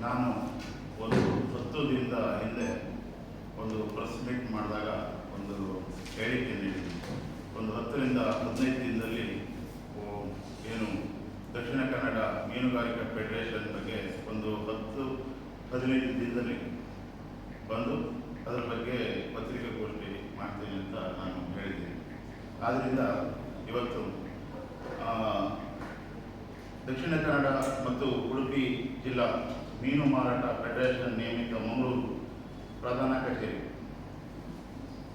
ನಾನು ಒಂದು ಹತ್ತು ದಿನದ ಹಿಂದೆ ಒಂದು ಪ್ರೆಸ್ ಮೀಟ್ ಮಾಡಿದಾಗ ಒಂದು ಹೇಳಿಕೆ ನೀಡಿದ್ದೀನಿ ಒಂದು ಹತ್ತರಿಂದ ಹದಿನೈದು ದಿನದಲ್ಲಿ ಏನು ದಕ್ಷಿಣ ಕನ್ನಡ ಮೀನುಗಾರಿಕಾ ಫೆಡರೇಷನ್ ಬಗ್ಗೆ ಒಂದು ಹತ್ತು, ಹದಿನೈದು ದಿನದಲ್ಲಿ ಬಂದು ಅದರ ಬಗ್ಗೆ ಪತ್ರಿಕಾಗೋಷ್ಠಿ ಮಾಡ್ತೀನಿ ಅಂತ ನಾನು ಹೇಳಿದ್ದೀನಿ ಆದ್ದರಿಂದ ಇವತ್ತು ದಕ್ಷಿಣ ಕನ್ನಡ ಮತ್ತು ಉಡುಪಿ ಜಿಲ್ಲಾ ಮೀನು ಮಾರಾಟ ಫೆಡರೇಷನ್ ನೇಮಿತ ಮಂಗಳೂರು ಪ್ರಧಾನ ಕಚೇರಿ.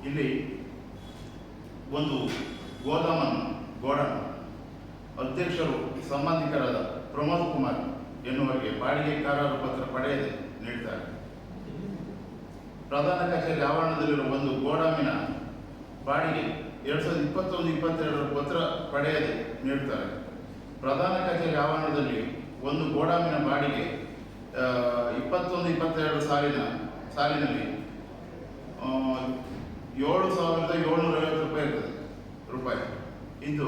ಇಲ್ಲಿ ಒಂದು ಗೋದಾಮನ್ನು ಗೋಡನ್ ಅಧ್ಯಕ್ಷರು ಸಂಬಂಧಿಕರಾದ ಪ್ರಮೋದ್ ಕುಮಾರ್ ಎನ್ನುವರಿಗೆ ಬಾಡಿಗೆ ಕಾರಾರು ಪತ್ರ ಪಡೆಯದೆ ನೀಡ್ತಾರೆ ಪ್ರಧಾನ ಕಚೇರಿ ಆವರಣದಲ್ಲಿರುವ ಒಂದು ಗೋಡಾಮಿನ ಬಾಡಿಗೆ ಎರಡು ಸಾವಿರದ ಇಪ್ಪತ್ತೊಂದು, ಇಪ್ಪತ್ತೆರಡರ ಪತ್ರ ಪಡೆಯದೆ ನೀಡುತ್ತಾರೆ. ಪ್ರಧಾನ ಕಚೇರಿ ಆವರಣದಲ್ಲಿ ಒಂದು ಗೋಡಾಮಿನ ಬಾಡಿಗೆ ಇಪ್ಪತ್ತೊಂದು, ಇಪ್ಪತ್ತೆರಡು ಸಾಲಿನ, ಸಾಲಿನಲ್ಲಿ ಏಳು ಸಾವಿರದ ಏಳ್ನೂರ ಐವತ್ತು ರೂಪಾಯಿ ಇರ್ತದೆ, ರೂಪಾಯಿ. ಇದು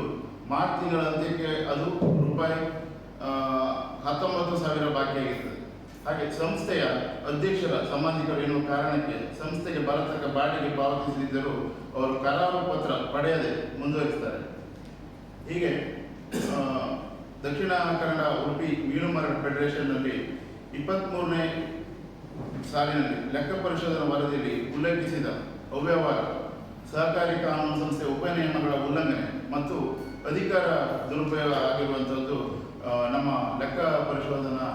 ಮಾರ್ಚ್ ತಿಂಗಳ ಅಂತ್ಯಕ್ಕೆ ಅದು ರೂಪಾಯಿ ಹತ್ತೊಂಬತ್ತು ಸಾವಿರ ಬಾಕಿ ಆಗಿರ್ತದೆ. ಹಾಗೆ ಸಂಸ್ಥೆಯ ಅಧ್ಯಕ್ಷರ ಸಂಬಂಧಿಕರು ಎನ್ನುವ ಕಾರಣಕ್ಕೆ ಸಂಸ್ಥೆಗೆ ಬರತಕ್ಕ ಬಾಡಿಗೆ ಪಾವತಿಸಿದ್ದರೂ ಅವರು ಕರಾರು ಪತ್ರ ಪಡೆಯದೆ ಮುಂದುವರಿಸ್ತಾರೆ ಹೀಗೆ ದಕ್ಷಿಣ ಕನ್ನಡ ಉಡುಪಿ ಮೀನು ಮಾರಾಟ ಫೆಡರೇಷನ್ನಲ್ಲಿ ಇಪ್ಪತ್ತ್ಮೂರನೇ ಸಾಲಿನಲ್ಲಿ ಲೆಕ್ಕ ಪರಿಶೋಧನಾ ವರದಿಯಲ್ಲಿ ಉಲ್ಲೇಖಿಸಿದ ಅವ್ಯವಹಾರ, ಸಹಕಾರಿ ಕಾನೂನು ಸಂಸ್ಥೆ ಉಪನಿಯಮಗಳ ಉಲ್ಲಂಘನೆ ಮತ್ತು ಅಧಿಕಾರ ದುರುಪಯೋಗ ಆಗಿರುವಂಥದ್ದು ನಮ್ಮ ಲೆಕ್ಕ ಪರಿಶೋಧನಾ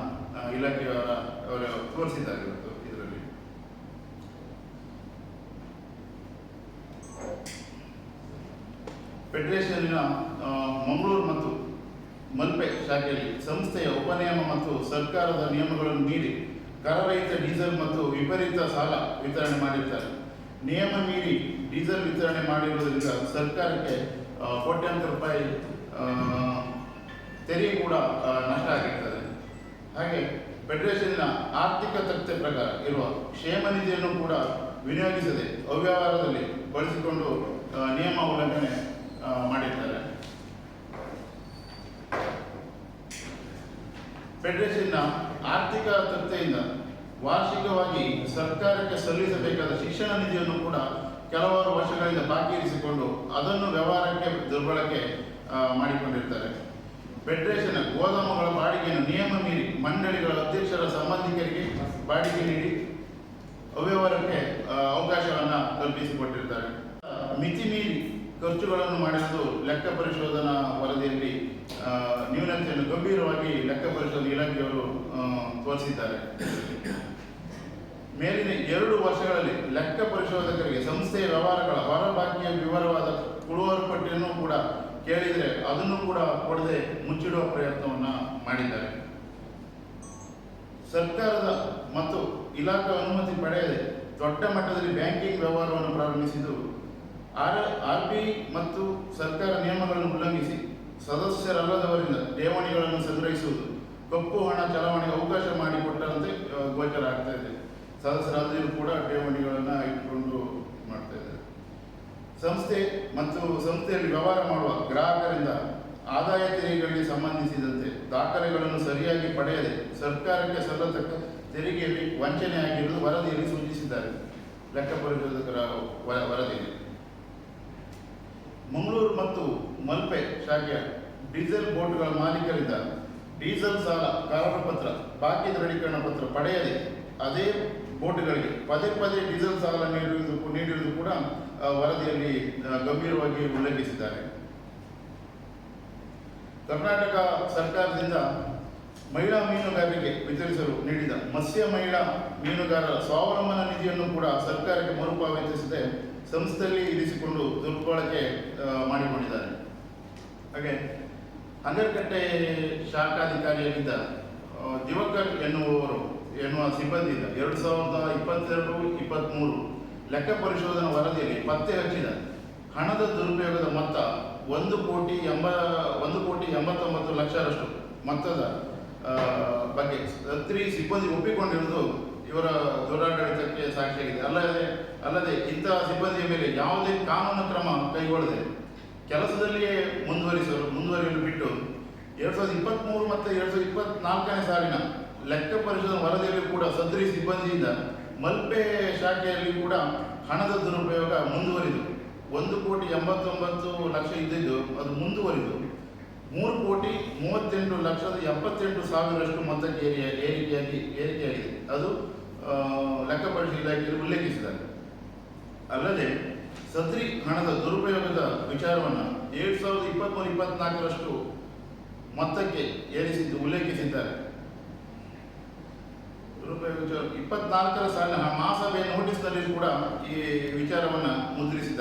ಇಲಾಖೆಯವರ ಅವರು ತೋರಿಸಿದ್ದಾರೆ ಇವತ್ತು ಇದರಲ್ಲಿ. ಫೆಡರೇಷನ್ನ ಮಂಗಳೂರು ಮತ್ತು ಮಲ್ಪೆ ಶಾಖೆಯಲ್ಲಿ ಸಂಸ್ಥೆಯ ಉಪನಿಯಮ ಮತ್ತು ಸರ್ಕಾರದ ನಿಯಮಗಳನ್ನು ಮೀರಿ ಕರರಹಿತ ಡೀಸೆಲ್ ಮತ್ತು ವಿಪರೀತ ಸಾಲ ವಿತರಣೆ ಮಾಡಿರ್ತಾರೆ ನಿಯಮ ಮೀರಿ ಡೀಸೆಲ್ ವಿತರಣೆ ಮಾಡಿರುವುದರಿಂದ ಸರ್ಕಾರಕ್ಕೆ ಕೋಟ್ಯಾಂತರ ರೂಪಾಯಿ ತೆರಿಗೆ ಕೂಡ ನಷ್ಟ ಆಗಿರ್ತದೆ. ಹಾಗೆ ಫೆಡರೇಷನ್ನ ಆರ್ಥಿಕ ತಕ್ಷೆ ಪ್ರಕಾರ ಇರುವ ಕ್ಷೇಮ ನಿಧಿಯನ್ನು ಕೂಡ ವಿನಿಯೋಗಿಸದೆ ಅವ್ಯವಹಾರದಲ್ಲಿ ಬಳಸಿಕೊಂಡು ನಿಯಮ ಉಲ್ಲಂಘನೆ ಮಾಡಿರ್ತಾರೆ ಫೆಡರೇಷನ್ನ ಆರ್ಥಿಕ ತೃಪ್ತಿಯಿಂದ ವಾರ್ಷಿಕವಾಗಿ ಸರ್ಕಾರಕ್ಕೆ ಸಲ್ಲಿಸಬೇಕಾದ ಶಿಕ್ಷಣ ನಿಧಿಯನ್ನು ಕೂಡ ಕೆಲವಾರು ವರ್ಷಗಳಿಂದ ಬಾಕಿ ಇರಿಸಿಕೊಂಡು ಅದನ್ನು ವ್ಯವಹಾರಕ್ಕೆ ದುರ್ಬಳಕೆ ಮಾಡಿಕೊಂಡಿರ್ತಾರೆ. ಫೆಡರೇಷನ್ ಗೋದಾಮುಗಳ ಬಾಡಿಗೆಯನ್ನು ನಿಯಮ ಮೀರಿ ಮಂಡಳಿಗಳ ಅಧ್ಯಕ್ಷರ ಸಂಬಂಧಿಕರಿಗೆ ಬಾಡಿಗೆ ನೀಡಿ ಅವ್ಯವಹಾರಕ್ಕೆ ಅವಕಾಶವನ್ನು ಕಲ್ಪಿಸಿಕೊಟ್ಟಿರ್ತಾರೆ. ಮಿತಿ ಮೀರಿ ಖರ್ಚುಗಳನ್ನು ಮಾಡಿರುವುದು ಲೆಕ್ಕ ಪರಿಶೋಧನಾ ವರದಿಯಲ್ಲಿ ನ್ಯೂನತೆಯನ್ನು ಗಂಭೀರವಾಗಿ ಲೆಕ್ಕ ಪರಿಶೋಧನೆ ಇಲಾಖೆಯವರು ತೋರಿಸಿದ್ದಾರೆ. ಮೇಲಿನ ಎರಡು ವರ್ಷಗಳಲ್ಲಿ ಲೆಕ್ಕ ಪರಿಶೋಧಕರಿಗೆ ಸಂಸ್ಥೆಯ ವ್ಯವಹಾರಗಳ ಹೊರಬಾಕಿಯ ವಿವರವಾದ ಕುಳುವರು ಪಟ್ಟಿಯನ್ನು ಕೂಡ ಕೇಳಿದರೆ ಅದನ್ನು ಕೂಡ ಕೊಡದೆ ಮುಚ್ಚಿಡುವ ಪ್ರಯತ್ನವನ್ನ ಮಾಡಿದ್ದಾರೆ. ಸರ್ಕಾರದ ಮತ್ತು ಇಲಾಖೆ ಅನುಮತಿ ಪಡೆಯದೆ ದೊಡ್ಡ ಮಟ್ಟದಲ್ಲಿ ಬ್ಯಾಂಕಿಂಗ್ ವ್ಯವಹಾರವನ್ನು ಪ್ರಾರಂಭಿಸಿದ್ದು ಆರ್ ಬಿ ಮತ್ತು ಸರ್ಕಾರ ನಿಯಮಗಳನ್ನು ಉಲ್ಲಂಘಿಸಿ ಸದಸ್ಯರಲ್ಲದವರಿಂದ ಠೇವಣಿಗಳನ್ನು ಸಂಗ್ರಹಿಸುವುದು, ಕಪ್ಪು ಹಣ ಚಲಾವಣೆಗೆ ಅವಕಾಶ ಮಾಡಿಕೊಟ್ಟಂತೆ ಗೋಚರ ಆಗ್ತಾ ಇದೆ. ಸದಸ್ಯರಾದರೂ ಕೂಡ ಠೇವಣಿಗಳನ್ನು ಇಟ್ಕೊಂಡು ಮಾಡ್ತಾ ಇದ್ದಾರೆ. ಸಂಸ್ಥೆ ಮತ್ತು ಸಂಸ್ಥೆಯಲ್ಲಿ ವ್ಯವಹಾರ ಮಾಡುವ ಗ್ರಾಹಕರಿಂದ ಆದಾಯ ತೆರಿಗೆಗಳಿಗೆ ಸಂಬಂಧಿಸಿದಂತೆ ದಾಖಲೆಗಳನ್ನು ಸರಿಯಾಗಿ ಪಡೆಯದೆ ಸರ್ಕಾರಕ್ಕೆ ಸಲ್ಲತಕ್ಕ ತೆರಿಗೆಯಲ್ಲಿ ವಂಚನೆಯಾಗಿರುವುದು ವರದಿಯಲ್ಲಿ ಸೂಚಿಸಿದ್ದಾರೆ. ಲೆಕ್ಕ ಪರಿಶೋಧಕರ ವರದಿಯಲ್ಲಿ. ಮಂಗಳೂರು ಮತ್ತು ಮಲ್ಪೆ ಶಾಖೆಯ ಡೀಸೆಲ್ ಬೋಟ್ಗಳ ಮಾಲೀಕರಿಂದ ಡೀಸೆಲ್ ಸಾಲ ಕಾರಣ ಪತ್ರ, ಬಾಕಿ ದೃಢೀಕರಣ ಪತ್ರ ಪಡೆಯದೆ ಅದೇ ಬೋಟ್ಗಳಿಗೆ ಪದೇ ಪದೇ ಡೀಸೆಲ್ ಸಾಲ ನೀಡುವುದು ನೀಡಿರುವುದು ಕೂಡ ವರದಿಯಲ್ಲಿ ಗಂಭೀರವಾಗಿ ಉಲ್ಲೇಖಿಸಿದ್ದಾರೆ ಕರ್ನಾಟಕ ಸರ್ಕಾರದಿಂದ ಮಹಿಳಾ ಮೀನುಗಾರರಿಗೆ ವಿತರಿಸಲು ನೀಡಿದ ಮತ್ಸ್ಯ ಮಹಿಳಾ ಮೀನುಗಾರರ ಸ್ವಾವಲಂಬನ ನಿಧಿಯನ್ನು ಕೂಡ ಸರ್ಕಾರಕ್ಕೆ ಮರುಪಾವತಿಸದೆ. ಸಂಸ್ಥೆಯಲ್ಲಿ ಇರಿಸಿಕೊಂಡು ದುರ್ಬಳಕೆ ಮಾಡಿಕೊಂಡಿದ್ದಾರೆ. ಹಾಗೆ ಹನ್ನೆರಡು ಶಾಖಾಧಿಕಾರಿಯಾಗಿದ್ದ ದಿವಕರ್ ಎನ್ನುವವರು, ಎನ್ನುವ ಸಿಬ್ಬಂದಿಯಿಂದ ಎರಡು ಸಾವಿರದ ಇಪ್ಪತ್ತೆರಡು ಇಪ್ಪತ್ತ್ಮೂರು ಲೆಕ್ಕ ಪರಿಶೋಧನಾ ವರದಿಯಲ್ಲಿ ಪತ್ತೆ ಹಚ್ಚಿದ, ಹಣದ ದುರುಪಯೋಗದ ಮೊತ್ತ ಒಂದು ಕೋಟಿ ಎಂಬ, ಒಂದು ಕೋಟಿ ಎಂಬತ್ತೊಂಬತ್ತು ಲಕ್ಷರಷ್ಟು ಮೊತ್ತದ ಬಗ್ಗೆ ಸತ್ರಿ ಸಿಬ್ಬಂದಿ ಒಪ್ಪಿಕೊಂಡಿರುವುದು ಇವರ ದುರಾಡಳಿತಕ್ಕೆ ಸಾಕ್ಷಿಯಾಗಿದೆ ಅಲ್ಲದೆ ಅಲ್ಲದೆ ಇಂತಹ ಸಿಬ್ಬಂದಿಯ ಮೇಲೆ ಯಾವುದೇ ಕಾನೂನು ಕ್ರಮ ಕೈಗೊಳ್ಳದೆ ಕೆಲಸದಲ್ಲಿಯೇ ಮುಂದುವರಿಸಲು, ಮುಂದುವರಿಯಲು ಬಿಟ್ಟು ಎರಡು ಸಾವಿರದ ಇಪ್ಪತ್ತ್ಮೂರು ಮತ್ತು ಎರಡು ಸಾವಿರದ ಇಪ್ಪತ್ನಾಲ್ಕನೇ ಸಾಲಿನ ಲೆಕ್ಕ ಪರಿಶೋಧನೆ ವರದಿಯಲ್ಲಿ ಕೂಡ ಸದರಿ ಸಿಬ್ಬಂದಿಯಿಂದ ಮಲ್ಪೆ ಶಾಖೆಯಲ್ಲಿ ಕೂಡ ಹಣದ ದುರುಪಯೋಗ ಮುಂದುವರಿದು ಒಂದು ಕೋಟಿ ಎಂಬತ್ತೊಂಬತ್ತು ಲಕ್ಷ ಇದ್ದಿದ್ದು ಅದು ಮುಂದುವರಿದು ಮೂರು ಕೋಟಿ ಮೂವತ್ತೆಂಟು ಲಕ್ಷದ ಎಪ್ಪತ್ತೆಂಟು ಸಾವಿರಷ್ಟು ಮೊತ್ತಕ್ಕೆ ಏರಿಕೆಯಾಗಿ, ಏರಿಕೆಯಾಗಿದೆ. ಅದು ಆ, ಲೆಕ್ಕ ಪರಿಶೋಧನಾ ಇಲಾಖೆಯಲ್ಲಿ ಉಲ್ಲೇಖಿಸಿದ್ದಾರೆ. ಅಲ್ಲದೆ ಸದ್ರಿ ಹಣದ ದುರುಪಯೋಗದ ವಿಚಾರವನ್ನು ಏಳು ಸಾವಿರದ ಇಪ್ಪತ್ತ್ಮೂರು ಇಪ್ಪತ್ನಾಲ್ಕರಷ್ಟು ಮೊತ್ತಕ್ಕೆ ಏರಿಸಿದ್ದು ಉಲ್ಲೇಖಿಸಿದ್ದಾರೆ. ದುರುಪಯೋಗ ಇಪ್ಪತ್ನಾಲ್ಕರ ಸಾಲಿನ ಮಹಾಸಭೆಯ ನೋಟಿಸ್ನಲ್ಲಿ ಕೂಡ ಈ ವಿಚಾರವನ್ನು ಮುದ್ರಿಸಿದ್ದಾರೆ.